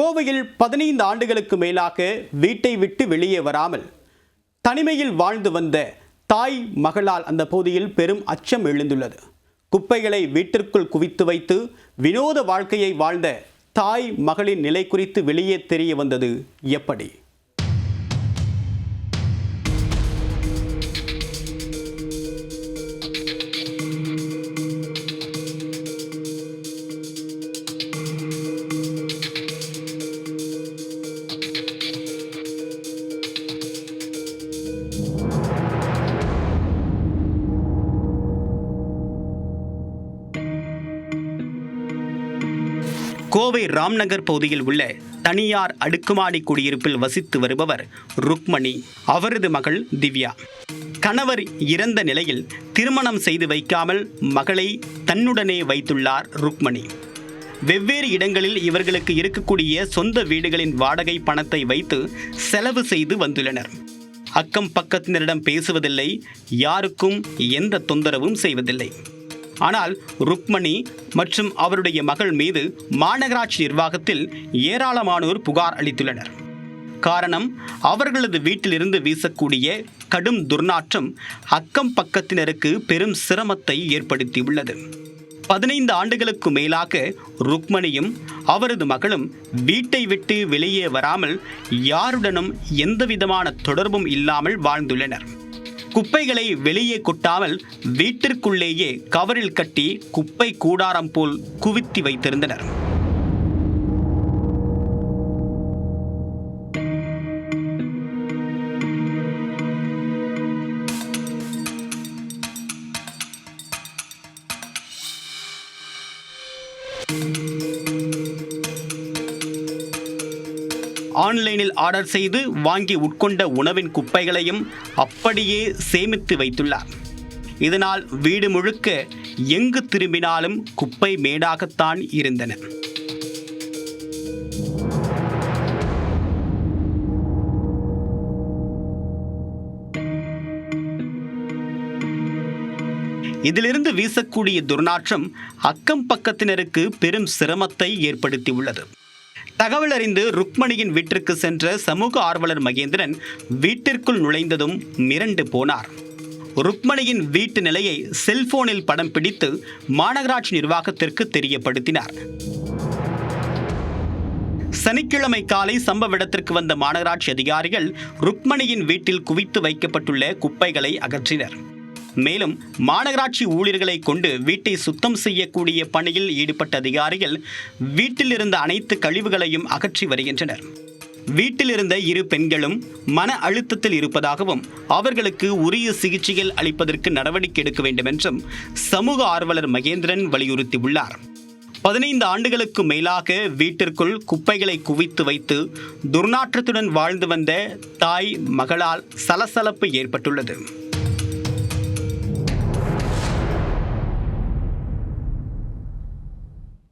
கோவையில் பதினைந்து ஆண்டுகளுக்கு மேலாக வீட்டை விட்டு வெளியே வராமல் தனிமையில் வாழ்ந்து வந்த தாய் மகளால் அந்த பகுதியில் பெரும் அச்சம் எழுந்துள்ளது. குப்பைகளை வீட்டிற்குள் குவித்து வைத்து வினோத வாழ்க்கையை வாழ்ந்த தாய் மகளின் நிலை குறித்து வெளியே தெரிய வந்தது எப்படி? கோவை ராம்நகர் பகுதியில் உள்ள தனியார் அடுக்குமாடி குடியிருப்பில் வசித்து வருபவர் ருக்மணி. அவரது மகள் திவ்யா. கணவர் இறந்த நிலையில் திருமணம் செய்து வைக்காமல் மகளை தன்னுடனே வைத்துள்ளார் ருக்மணி. வெவ்வேறு இடங்களில் இவர்களுக்கு இருக்கக்கூடிய சொந்த வீடுகளின் வாடகை பணத்தை வைத்து செலவு செய்து வந்துள்ளனர். அக்கம் பக்கத்தினரிடம் பேசுவதில்லை யாருக்கும் எந்த தொந்தரவும் செய்வதில்லை. ஆனால் ருக்மணி மற்றும் அவருடைய மகள் மீது மாநகராட்சி நிர்வாகத்தில் ஏராளமானோர் புகார் அளித்துள்ளனர். காரணம் அவர்களது வீட்டிலிருந்து வீசக்கூடிய கடும் துர்நாற்றம் அக்கம் பக்கத்தினருக்கு பெரும் சிரமத்தை ஏற்படுத்தியுள்ளது. பதினைந்து ஆண்டுகளுக்கு மேலாக ருக்மணியும் அவரது மகளும் வீட்டை விட்டு வெளியே வராமல் யாருடனும் எந்தவிதமான தொடர்பும் இல்லாமல் வாழ்ந்துள்ளனர். குப்பைகளை வெளியே கொட்டாமல் வீட்டிற்குள்ளேயே கவரில் கட்டி குப்பை கூடாரம் போல் குவித்து வைத்திருந்தனர். ஆன்லைனில் ஆர்டர் செய்து வாங்கி உட்கொண்ட உணவின் குப்பைகளையும் அப்படியே சேமித்து வைத்துள்ளார். இதனால் வீடு முழுக்க எங்கு திரும்பினாலும் குப்பை மேடாகத்தான் இருந்தன. இதிலிருந்து வீசக்கூடிய துர்நாற்றம் அக்கம் பக்கத்தினருக்கு பெரும் சிரமத்தை ஏற்படுத்தியுள்ளது. தகவல் அறிந்து ருக்மணியின் வீட்டிற்கு சென்ற சமூக ஆர்வலர் மகேந்திரன் வீட்டிற்குள் நுழைந்ததும் மிரண்டு போனார். ருக்மணியின் வீட்டு நிலையை செல்போனில் படம் பிடித்து மாநகராட்சி நிர்வாகத்திற்கு தெரியப்படுத்தினார். சனிக்கிழமை காலை சம்பவ இடத்திற்கு வந்த மாநகராட்சி அதிகாரிகள் ருக்மணியின் வீட்டில் குவித்து வைக்கப்பட்டுள்ள குப்பைகளை அகற்றினர். மேலும் மாநகராட்சி ஊழியர்களை கொண்டு வீட்டை சுத்தம் செய்யக்கூடிய பணியில் ஈடுபட்ட அதிகாரிகள் வீட்டில் இருந்த அனைத்து கழிவுகளையும் அகற்றி வருகின்றனர். வீட்டில் இருந்த இரு பெண்களும் மன அழுத்தத்தில் இருப்பதாகவும் அவர்களுக்கு உரிய சிகிச்சைகள் அளிப்பதற்கு நடவடிக்கை எடுக்க வேண்டும் என்றும் சமூக ஆர்வலர் மகேந்திரன் வலியுறுத்தியுள்ளார். பதினைந்து ஆண்டுகளுக்கு மேலாக வீட்டிற்குள் குப்பைகளை குவித்து வைத்து துர்நாற்றத்துடன் வாழ்ந்து வந்த தாய் மகளால் சலசலப்பு ஏற்பட்டுள்ளது.